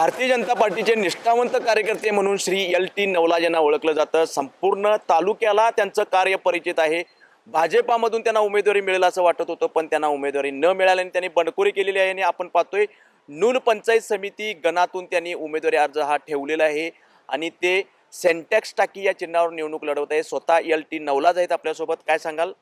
भारतीय जनता पार्टीचे निष्ठावंत कार्यकर्ते म्हणून श्री एल टी नवलाज यांना ओळखलं जातं. संपूर्ण तालुक्याला त्यांचं कार्य परिचित आहे. भाजपामधून त्यांना उमेदवारी मिळेल असं वाटत होतं पण त्यांना उमेदवारी न मिळाल्याने त्यांनी बंडखोरी केलेली आहे आणि आपण पाहतोय नून पंचायत समिती गणातून त्यांनी उमेदवारी अर्ज हा ठेवलेला आहे आणि ते सेंटॅक्स टाकी या चिन्हावर निवडणूक लढवत आहे. स्वतः एल टी नवलाज आहेत आपल्यासोबत. काय सांगाल?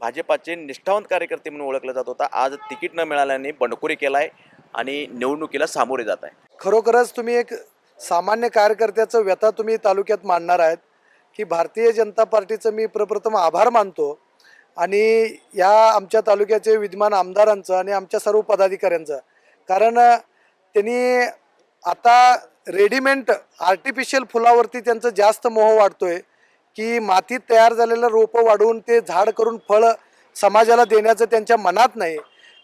भाजपाचे निष्ठावंत कार्यकर्ते म्हणून ओळखलं जात होता. आज तिकीट न मिळाल्याने बंडखोरी केला आहे आणि निवडणुकीला सामोरे जात आहे. खरोखरच तुम्ही एक सामान्य कार्यकर्त्याचं व्यथा तुम्ही तालुक्यात मांडणार आहेत की भारतीय जनता पार्टीचं मी प्रप्रथम आभार मानतो आणि या आमच्या तालुक्याचे विद्यमान आमदारांचं आणि आमच्या सर्व पदाधिकाऱ्यांचं. कारण त्यांनी आता रेडीमेंट आर्टिफिशियल फुलावरती त्यांचं जास्त मोह वाढतोय की मातीत तयार झालेलं रोपं वाढवून ते झाड करून फळ समाजाला देण्याचं त्यांच्या मनात नाही.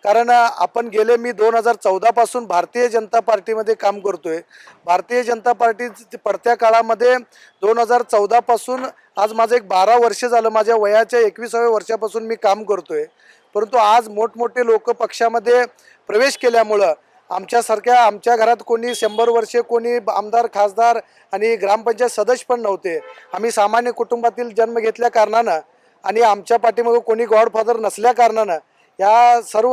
कारण आपण गेले मी दोन हजार चौदापासून भारतीय जनता पार्टीमध्ये काम करतोय. भारतीय जनता पार्टी पडत्या काळामध्ये दोन हजार चौदापासून आज माझं एक बारा वर्ष झालं माझ्या वयाच्या एकविसाव्या वर्षापासून मी काम करतोय. परंतु आज मोठमोठे लोक पक्षामध्ये प्रवेश केल्यामुळं आमच्यासारख्या आमच्या घरात कोणी शंभर वर्षे कोणी आमदार खासदार आणि ग्रामपंचायत सदस्य पण नव्हते. आम्ही सामान्य कुटुंबातील जन्म घेतल्या कारणानं आणि आमच्या पाठीमागं कोणी गॉडफादर नसल्या कारणानं या सर्व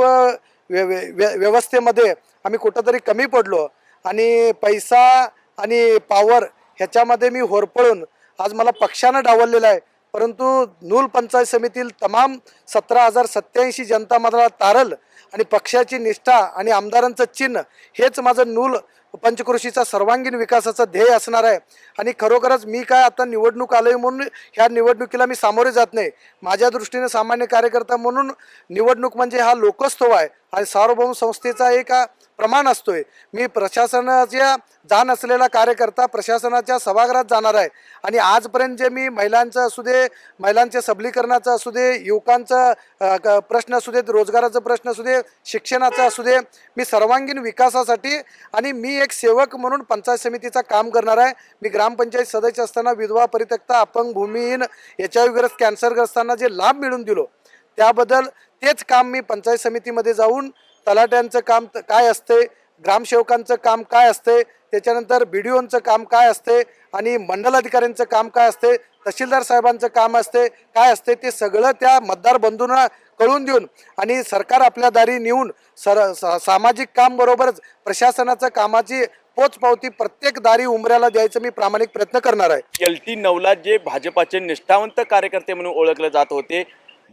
व्य व्य- व्य- व्यवस्थेमध्ये आम्ही कुठंतरी कमी पडलो. आणि पैसा आणि पावर ह्याच्यामध्ये मी होरपळून आज मला पक्षानं डावललेलं आहे. परंतु नूल पंचायत समितीतील तमाम सतरा हजार सत्याऐंशी जनता मला तारल आणि पक्षाची निष्ठा आणि आमदारांचं चिन्ह हेच माझं नूल पंचकृषीचा सर्वांगीण विकासाचं ध्येय असणार आहे. आणि खरोखरच मी काय आता निवडणूक आलोय म्हणून ह्या निवडणुकीला मी सामोरे जात नाही. माझ्या दृष्टीने सामान्य कार्यकर्ता म्हणून निवडणूक म्हणजे हा लोकस्तव आहे. आणि सार्वभौम संस्थेचा एक प्रमाण असतोय. मी प्रशासनाच्या जाण असलेला कार्यकर्ता प्रशासनाच्या सभागृहात जाणार आहे. आणि आजपर्यंत जे मी महिलांचं असू दे महिलांच्या सबलीकरणाचं असू दे युवकांचं क- प्रश्न असू देत रोजगाराचा प्रश्न असू दे शिक्षणाचा असू दे मी सर्वांगीण विकासासाठी आणि मी एक सेवक म्हणून पंचायत समितीचं काम करणार आहे. मी ग्रामपंचायत सदस्य असताना विधवा परित्यक्ता अपंग भूमिहीन एच आय कॅन्सरग्रस्तांना जे लाभ मिळून दिलो त्याबद्दल तेच काम मी पंचायत समितीमध्ये जाऊन तलाट्यांचं काम काय असते ग्रामसेवकांचं काम काय असते त्याच्यानंतर बी डी ओंचं काम काय असते आणि मंडलाधिकाऱ्यांचं काम काय असते तहसीलदार साहेबांचं काम असते काय असते ते सगळं त्या मतदार बंधूंना कळून देऊन आणि सरकार आपल्या दारी नेऊन सर सा- सामाजिक काम बरोबरच प्रशासनाचं कामाची पोचपावती प्रत्येक दारी उमऱ्याला द्यायचं मी प्रामाणिक प्रयत्न करणार आहे. एल टी नवलाज जे भाजपाचे निष्ठावंत कार्यकर्ते म्हणून ओळखले जात होते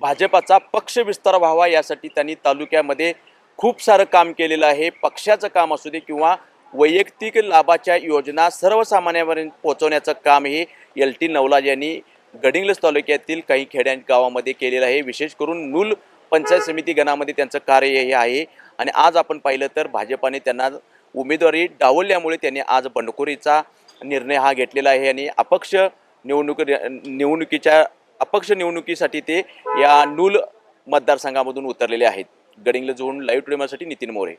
भाजपाचा पक्ष विस्तार व्हावा यासाठी त्यांनी तालुक्यामध्ये खूप सारं काम केलेलं आहे. पक्षाचं काम असू दे किंवा वैयक्तिक लाभाच्या योजना सर्वसामान्यांपर्यंत पोहोचवण्याचं काम हे एल टी नवलाज यांनी गडिंग्लज तालुक्यातील काही खेड्या गावामध्ये केलेलं आहे. विशेष करून नूल पंचायत समिती गणामध्ये त्यांचं कार्य हे आहे. आणि आज आपण पाहिलं तर भाजपाने त्यांना उमेदवारी डावलल्यामुळे त्यांनी आज बंडखोरीचा निर्णय हा घेतलेला आहे. आणि अपक्ष निवडणूक निवडणुकीच्या अपक्ष निवडणुकीसाठी ते या नूल मतदारसंघामधून उतरलेले आहेत. गडिंग्लजहून लाईव्ह टुडेमासाठी नितीन मोरे.